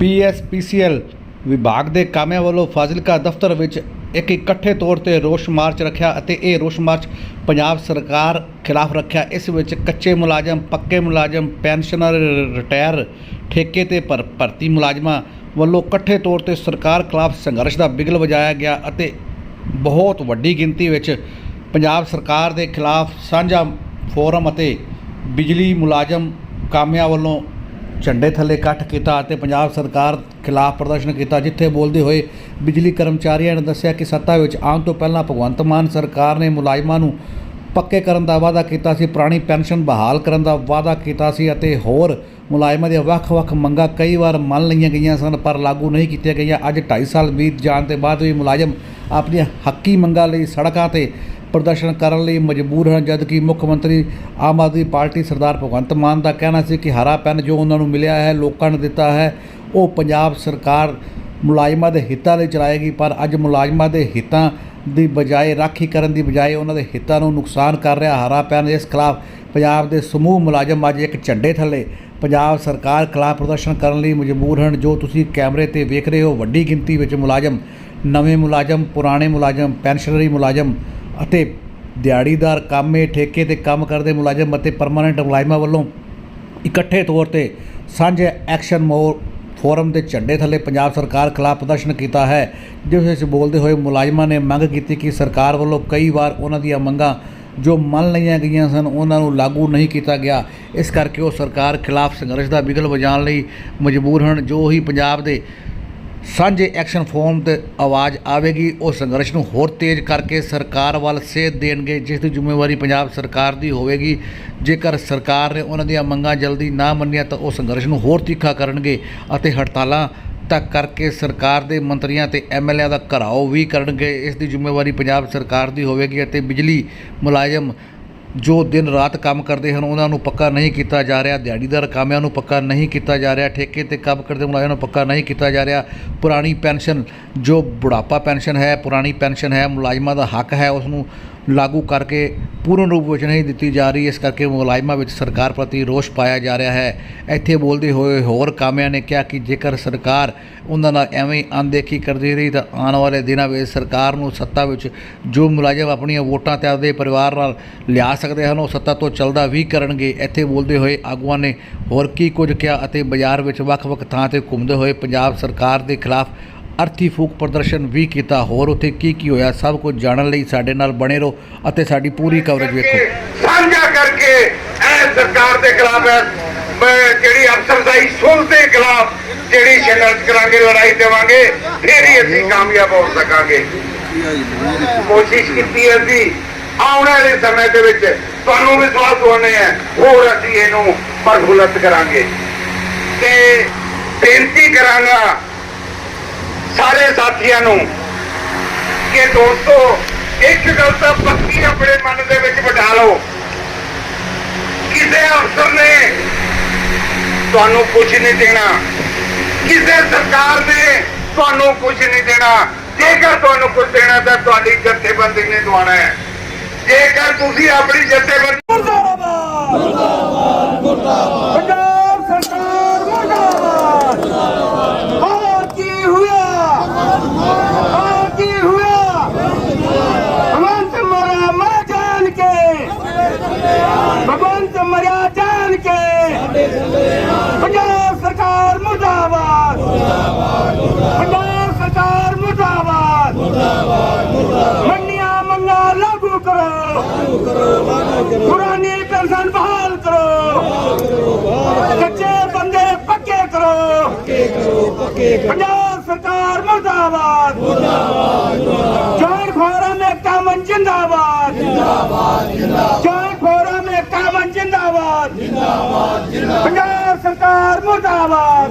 PSPCL ਵਿਭਾਗ ਦੇ ਕਾਮਿਆਂ ਵੱਲੋਂ ਫਾਜ਼ਿਲਕਾ ਦਫ਼ਤਰ ਵਿੱਚ ਇੱਕ ਇਕੱਠੇ ਤੌਰ ਤੇ ਰੋਸ ਮਾਰਚ ਰੱਖਿਆ ਅਤੇ ਇਹ ਰੋਸ ਮਾਰਚ ਪੰਜਾਬ ਸਰਕਾਰ ਖਿਲਾਫ ਰੱਖਿਆ। ਇਸ ਵਿੱਚ ਕੱਚੇ ਮੁਲਾਜ਼ਮ, ਪੱਕੇ ਮੁਲਾਜ਼ਮ, ਪੈਨਸ਼ਨਰ, ਰਿਟਾਇਰ ਠੇਕੇ ਤੇ ਭਰ- ਭਰਤੀ ਮੁਲਾਜ਼ਮਾਂ ਵੱਲੋਂ ਇਕੱਠੇ ਤੌਰ ਤੇ ਸਰਕਾਰ ਖਿਲਾਫ ਸੰਘਰਸ਼ ਦਾ ਬਿਗਲ ਵਜਾਇਆ ਗਿਆ ਅਤੇ ਬਹੁਤ ਵੱਡੀ ਗਿਣਤੀ ਵਿੱਚ ਪੰਜਾਬ ਸਰਕਾਰ ਦੇ ਖਿਲਾਫ ਸਾਂਝਾ ਫੋਰਮ ਅਤੇ ਬਿਜਲੀ ਮੁਲਾਜ਼ਮ ਕਾਮਿਆਂ ਵੱਲੋਂ ਝੰਡੇ ਥੱਲੇ ਇਕੱਠ ਕੀਤਾ ਅਤੇ ਪੰਜਾਬ ਸਰਕਾਰ ਖਿਲਾਫ ਪ੍ਰਦਰਸ਼ਨ ਕੀਤਾ, ਜਿੱਥੇ ਬੋਲਦੇ ਹੋਏ ਬਿਜਲੀ ਕਰਮਚਾਰੀਆਂ ਨੇ ਦੱਸਿਆ ਕਿ ਸੱਤਾ ਵਿੱਚ ਆਉਣ ਤੋਂ ਪਹਿਲਾਂ ਭਗਵੰਤ ਮਾਨ ਸਰਕਾਰ ਨੇ ਮੁਲਾਜ਼ਮਾਂ ਨੂੰ ਪੱਕੇ ਕਰਨ ਦਾ ਵਾਅਦਾ ਕੀਤਾ ਸੀ, ਪੁਰਾਣੀ ਪੈਨਸ਼ਨ ਬਹਾਲ ਕਰਨ ਦਾ ਵਾਅਦਾ ਕੀਤਾ ਸੀ ਅਤੇ ਹੋਰ ਮੁਲਾਜ਼ਮਾਂ ਦੀਆਂ ਵੱਖ-ਵੱਖ ਮੰਗਾਂ ਕਈ ਵਾਰ ਮੰਨ ਲਈਆਂ ਗਈਆਂ ਸਨ, ਪਰ ਲਾਗੂ ਨਹੀਂ ਕੀਤੀਆਂ ਗਈਆਂ। ਅੱਜ 2.5 ਸਾਲ ਬੀਤ ਜਾਣ ਦੇ ਬਾਅਦ ਵੀ ਮੁਲਾਜ਼ਮ ਆਪਣੀਆਂ ਹੱਕੀ ਮੰਗਾਂ ਲਈ ਸੜਕਾਂ ਤੇ ਪ੍ਰਦਰਸ਼ਨ ਕਰਨ ਲਈ ਮਜਬੂਰ ਹਨ, ਜਦਕਿ ਮੁੱਖ ਮੰਤਰੀ ਆਮ ਆਦਮੀ ਪਾਰਟੀ ਸਰਦਾਰ ਭਗਵੰਤ ਮਾਨ ਦਾ ਕਹਿਣਾ ਸੀ ਕਿ ਹਰਾ ਪੈਨ ਜੋ ਉਹਨਾਂ ਨੂੰ ਮਿਲਿਆ ਹੈ, ਲੋਕਾਂ ਨੇ ਦਿੱਤਾ ਹੈ, ਉਹ ਪੰਜਾਬ ਸਰਕਾਰ ਮੁਲਾਜ਼ਮਾਂ ਦੇ ਹਿੱਤਾਂ ਲਈ ਚਲਾਏਗੀ, ਪਰ ਅੱਜ ਮੁਲਾਜ਼ਮਾਂ ਦੇ ਹਿੱਤਾਂ ਦੀ ਬਜਾਏ, ਰਾਖੀ ਕਰਨ ਦੀ ਬਜਾਏ ਉਹਨਾਂ ਦੇ ਹਿੱਤਾਂ ਨੂੰ ਨੁਕਸਾਨ ਕਰ ਰਿਹਾ ਹਰਾ ਪੈਨ, ਇਸ ਖਿਲਾਫ ਪੰਜਾਬ ਦੇ ਸਮੂਹ ਮੁਲਾਜ਼ਮ ਅੱਜ ਇੱਕ ਝੰਡੇ ਥੱਲੇ ਪੰਜਾਬ ਸਰਕਾਰ ਖਿਲਾਫ ਪ੍ਰਦਰਸ਼ਨ ਕਰਨ ਲਈ ਮਜਬੂਰ ਹਨ। ਜੋ ਤੁਸੀਂ ਕੈਮਰੇ ਤੇ ਵੇਖ ਰਹੇ ਹੋ, ਵੱਡੀ ਗਿਣਤੀ ਵਿੱਚ ਮੁਲਾਜ਼ਮ, ਨਵੇਂ ਮੁਲਾਜ਼ਮ, ਪੁਰਾਣੇ ਮੁਲਾਜ਼ਮ, ਪੈਨਸ਼ਨਰੀ ਮੁਲਾਜ਼ਮ ਅਤੇ ਦਿਹਾੜੀਦਾਰ ਕਾਮੇ ਠੇਕੇ ਤੇ ਕੰਮ ਕਰਦੇ ਮੁਲਾਜ਼ਮ ਅਤੇ ਪਰਮਾਨੈਂਟ ਮੁਲਾਜ਼ਮਾਂ ਵੱਲੋਂ ਇਕੱਠੇ ਤੌਰ ਤੇ ਸਾਂਝੇ ਐਕਸ਼ਨ ਮੋਰ ਫੋਰਮ ਦੇ ਝੰਡੇ ਥੱਲੇ ਪੰਜਾਬ ਸਰਕਾਰ ਖਿਲਾਫ ਪ੍ਰਦਰਸ਼ਨ ਕੀਤਾ ਹੈ, ਜਿਸ ਵਿੱਚ ਬੋਲਦੇ ਹੋਏ ਮੁਲਾਜ਼ਮਾਂ ਨੇ ਮੰਗ ਕੀਤੀ ਕਿ ਸਰਕਾਰ ਵੱਲੋਂ ਕਈ ਵਾਰ ਉਹਨਾਂ ਦੀਆਂ ਮੰਗਾਂ ਜੋ ਮੰਨ ਲਈਆਂ ਗਈਆਂ ਸਨ ਉਹਨਾਂ ਨੂੰ ਲਾਗੂ ਨਹੀਂ ਕੀਤਾ ਗਿਆ। ਇਸ ਕਰਕੇ ਉਹ ਸਰਕਾਰ ਖਿਲਾਫ ਸੰਘਰਸ਼ ਦਾ ਬਿਗਲ ਵਜਾਉਣ ਲਈ ਮਜਬੂਰ ਹਨ। ਜੋ ਹੀ ਪੰਜਾਬ ਦੇ ਸਾਂਝੇ ਐਕਸ਼ਨ ਫੋਰਮ ਤੇ ਆਵਾਜ਼ ਆਵੇਗੀ, ਉਹ ਸੰਘਰਸ਼ ਨੂੰ ਹੋਰ ਤੇਜ਼ ਕਰਕੇ ਸਰਕਾਰ ਵੱਲ ਸੇਧ ਦੇਣਗੇ, ਜਿਸ ਦੀ ਜ਼ਿੰਮੇਵਾਰੀ ਪੰਜਾਬ ਸਰਕਾਰ ਦੀ ਹੋਵੇਗੀ। ਜੇਕਰ ਸਰਕਾਰ ਨੇ ਉਹਨਾਂ ਦੀਆਂ ਮੰਗਾਂ ਜਲਦੀ ਨਾ ਮੰਨੀਆਂ, ਤਾਂ ਉਹ ਸੰਘਰਸ਼ ਨੂੰ ਹੋਰ ਤਿੱਖਾ ਕਰਨਗੇ ਅਤੇ ਹੜਤਾਲਾਂ ਤੱਕ ਕਰਕੇ ਸਰਕਾਰ ਦੇ ਮੰਤਰੀਆਂ ਤੇ ਐਮਐਲਏਆਂ ਦਾ ਘਰਾਓ ਵੀ ਕਰਨਗੇ। ਇਸ ਦੀ ਜ਼ਿੰਮੇਵਾਰੀ ਪੰਜਾਬ ਸਰਕਾਰ ਦੀ ਹੋਵੇਗੀ ਅਤੇ ਬਿਜਲੀ ਮੁਲਾਜ਼ਮ ਜੋ ਦਿਨ ਰਾਤ ਕੰਮ ਕਰਦੇ ਹਨ, ਉਹਨਾਂ ਨੂੰ ਪੱਕਾ ਨਹੀਂ ਕੀਤਾ ਜਾ ਰਿਹਾ। ਦਿਹਾੜੀਦਾਰ ਕਾਮਿਆਂ ਨੂੰ ਪੱਕਾ ਨਹੀਂ ਕੀਤਾ ਜਾ ਰਿਹਾ। ਠੇਕੇ ਤੇ ਕੰਮ ਕਰਦੇ ਮੁਲਾਜ਼ਮਾਂ ਨੂੰ ਪੱਕਾ ਨਹੀਂ ਕੀਤਾ ਜਾ ਰਿਹਾ। ਪੁਰਾਣੀ ਪੈਨਸ਼ਨ, ਜੋ ਬੁਢਾਪਾ ਪੈਨਸ਼ਨ ਹੈ, ਪੁਰਾਣੀ ਪੈਨਸ਼ਨ ਹੈ, ਮੁਲਾਜ਼ਮਾਂ ਦਾ ਹੱਕ ਹੈ, ਉਸ ਨੂੰ ਲਾਗੂ ਕਰਕੇ ਪੂਰਨ ਰੂਪ ਵਿੱਚ ਨਹੀਂ ਦਿੱਤੀ ਜਾ ਰਹੀ। ਇਸ ਕਰਕੇ ਮੁਲਾਜ਼ਮਾਂ ਵਿੱਚ ਸਰਕਾਰ ਪ੍ਰਤੀ ਰੋਸ ਪਾਇਆ ਜਾ ਰਿਹਾ ਹੈ। ਇੱਥੇ ਬੋਲਦੇ ਹੋਏ ਹੋਰ ਕਾਮਿਆਂ ਨੇ ਕਿਹਾ ਕਿ ਜੇਕਰ ਸਰਕਾਰ ਉਹਨਾਂ ਨਾਲ ਐਵੇਂ ਹੀ ਅਣਦੇਖੀ ਕਰਦੀ ਰਹੀ ਤਾਂ ਆਉਣ ਵਾਲੇ ਦਿਨਾਂ ਵਿੱਚ ਸਰਕਾਰ ਨੂੰ ਸੱਤਾ ਵਿੱਚ ਜੋ ਮੁਲਾਜ਼ਮ ਆਪਣੀਆਂ ਵੋਟਾਂ ਤੇ ਆਪਦੇ ਪਰਿਵਾਰ ਨਾਲ ਲਿਆ ਸਕਦੇ ਹਨ, ਉਹ ਸੱਤਾ ਤੋਂ ਚੱਲਦਾ ਵੀ ਕਰਨਗੇ। ਇੱਥੇ ਬੋਲਦੇ ਹੋਏ ਆਗੂਆਂ ਨੇ ਹੋਰ ਕੀ ਕੁਝ ਕਿਹਾ ਅਤੇ ਬਾਜ਼ਾਰ ਵਿੱਚ ਵੱਖ-ਵੱਖ ਥਾਂ ਤੇ ਘੁੰਮਦੇ ਹੋਏ ਪੰਜਾਬ ਸਰਕਾਰ ਦੇ ਖਿਲਾਫ ਅਰਥੀ ਫੂਕ ਪ੍ਰਦਰਸ਼ਨ ਵੀ ਕੀਤਾ। ਹੋਰ ਉੱਥੇ ਕੀ ਕੀ ਹੋਇਆ? ਸਭ ਕੁਝ ਜਾਣਨ ਲਈ ਸਾਡੇ ਨਾਲ ਬਣੇ ਰਹੋ ਅਤੇ ਸਾਡੀ ਪੂਰੀ ਕਵਰੇਜ ਵੇਖੋ। ਸਾਂਝਾ ਕਰਕੇ ਇਹ ਸਰਕਾਰ ਦੇ ਖਿਲਾਫ ਹੈ ਮੈਂ ਜਿਹੜੀ ਅਫਸਰਦਾਈ ਸੁਣ ਦੇ ਖਿਲਾਫ ਜਿਹੜੀ ਸੰਘਰਸ਼ ਕਰਾਂਗੇ ਲੜਾਈ ਦੇਵਾਂਗੇ ਫਿਰ ਹੀ ਅਸੀਂ ਕਾਮਯਾਬ ਹੋ ਸਕਾਂਗੇ। ਕੋਸ਼ਿਸ਼ ਕੀਤੀ ਹੈ ਅਸੀਂ। ਆਉਣ ਵਾਲੇ ਸਮੇਂ ਦੇ ਵਿੱਚ ਤੁਹਾਨੂੰ ਵਿਸ਼ਵਾਸ ਹੋਣੇ ਹੈ ਹੋਰ ਅਸੀਂ ਇਹਨੂੰ ਪ੍ਰਫੁੱਲਤ ਕਰਾਂਗੇ। ਤੇ ਬੇਨਤੀ ਕਰਾਂਗਾ ਸਾਰੇ ਸਾਥੀਆਂ ਨੂੰ ਕਿ ਦੋਸਤੋ, ਇੱਕ ਗੱਲ ਤਾਂ ਪੱਕੀ ਆਪਣੇ ਮਨ ਦੇ ਵਿੱਚ ਬਿਠਾ ਲਓ। ਕਿਸੇ ਅਫਸਰ ਨੇ ਤੁਹਾਨੂੰ ਕੁਝ ਨਹੀਂ ਦੇਣਾ। ਕਿਸੇ ਸਰਕਾਰ ਨੇ ਤੁਹਾਨੂੰ ਕੁਝ ਨਹੀਂ ਦੇਣਾ। ਜੇਕਰ ਤੁਹਾਨੂੰ ਕੁਝ ਦੇਣਾ ਤਾਂ ਤੁਹਾਡੀ ਜਥੇਬੰਦੀ ਨੇ ਦਵਾਣਾ ਹੈ। ਜੇਕਰ ਤੁਸੀਂ ਆਪਣੀ ਜਥੇਬੰਦੀ ਮੁਰਦਾਬਾਦ ਮੁਰਦਾਬਾਦ ਪੰਜਾਬ ਸਰਕਾਰ ਮੁਰਦਾਬਾਦ ਮੁਰਦਾਬਾਦ ਕੀ ਹੋਇਆ ਹਾਂ ਕੀ ਹੋਇਆ ਭਗਵੰਤ ਮਰਿਆ ਮਰ ਜਾਣ ਕੇ ਭਗਵੰਤ ਮਰਿਆ ਜਾਣ ਕੇ ਪੰਜਾਬ ਸਰਕਾਰ ਮੁਰਦਾਬਾਦ ਪੰਜਾਬ ਸਰਕਾਰ ਮੁਰਦਾਬਾਦ ਮੰਨੀਆਂ ਮੰਗਾਂ ਲਾਗੂ ਕਰੋ। ਪੁਰਾਣੀ ਪੈਨਸ਼ਨ ਬਹਾਲ ਕਰੋ। ਕੱਚੇ ਬੰਦੇ ਪੱਕੇ ਕਰੋ। ਪੱਕੇ ਕਰੋ ਪੱਕੇ ਕਰੋ ਪੰਜਾਬ ਸਰਕਾਰ ਮੁਰਦਾਬਾਦ। ਮੁਰਦਾਬਾਦ ਜੋਨ ਖੋਰਾ ਮੇ ਕਾਮਨ ਜਿੰਦਾਬਾਦ। ਜਿੰਦਾਬਾਦ ਜਿੰਦਾਬਾਦ ਜੋਨ ਖੋਰਾ ਮੇ ਕਾਮਨ ਜਿੰਦਾਬਾਦ ਜਿੰਦਾਬਾਦ ਜਿੰਦਾਬਾਦ। ਪੰਜਾਬ ਸਰਕਾਰ ਮੁਰਦਾਬਾਦ।